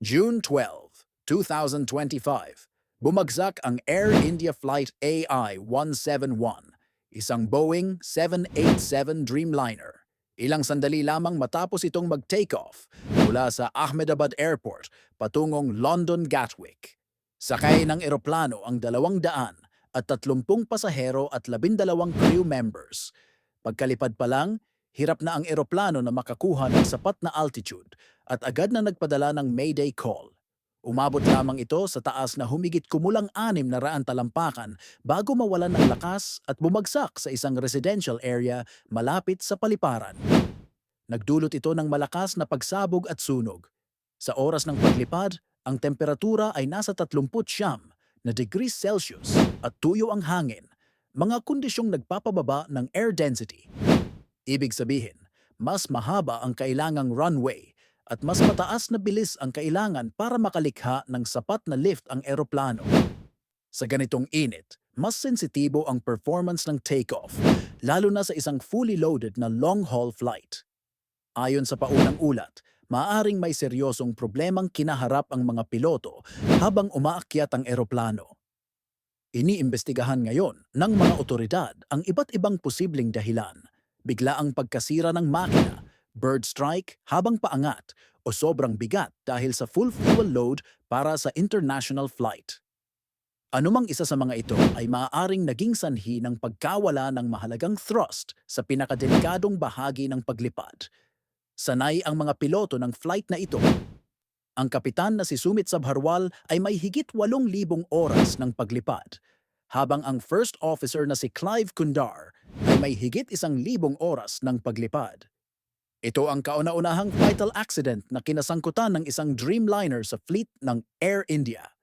June 12, 2025, bumagsak ang Air India Flight AI-171, isang Boeing 787 Dreamliner. Ilang sandali lamang matapos itong mag-takeoff mula sa Ahmedabad Airport patungong London Gatwick. Sakay ng eroplano ang dalawang daan at tatlumpung pasahero at labindalawang crew members. Pagkalipad pa lang, hirap na ang eroplano na makakuha ng sapat na altitude at agad na nagpadala ng Mayday call. Umabot lamang ito sa taas na humigit kumulang anim na raan talampakan bago mawalan ng lakas at bumagsak sa isang residential area malapit sa paliparan. Nagdulot ito ng malakas na pagsabog at sunog. Sa oras ng paglipad, ang temperatura ay nasa 30 siyam na degrees Celsius at tuyo ang hangin, mga kondisyong nagpapababa ng air density. Ibig sabihin, mas mahaba ang kailangang runway at mas mataas na bilis ang kailangan para makalikha ng sapat na lift ang eroplano. Sa ganitong init, mas sensitibo ang performance ng takeoff, lalo na sa isang fully loaded na long-haul flight. Ayon sa paunang ulat, maaring may seryosong problemang kinaharap ang mga piloto habang umaakyat ang eroplano. Iniimbestigahan ngayon ng mga otoridad ang iba't ibang posibleng dahilan, biglaang pagkasira ng makina, bird strike habang paangat o sobrang bigat dahil sa full fuel load para sa international flight. Anumang isa sa mga ito ay maaaring naging sanhi ng pagkawala ng mahalagang thrust sa pinakadelikadong bahagi ng paglipad. Sanay ang mga piloto ng flight na ito. Ang kapitan na si Sumit Sabharwal ay may higit 8,000 oras ng paglipad, habang ang first officer na si Clive Kundar ay may higit 1,000 oras ng paglipad. Ito ang kauna-unahang fatal accident na kinasangkutan ng isang Dreamliner sa fleet ng Air India.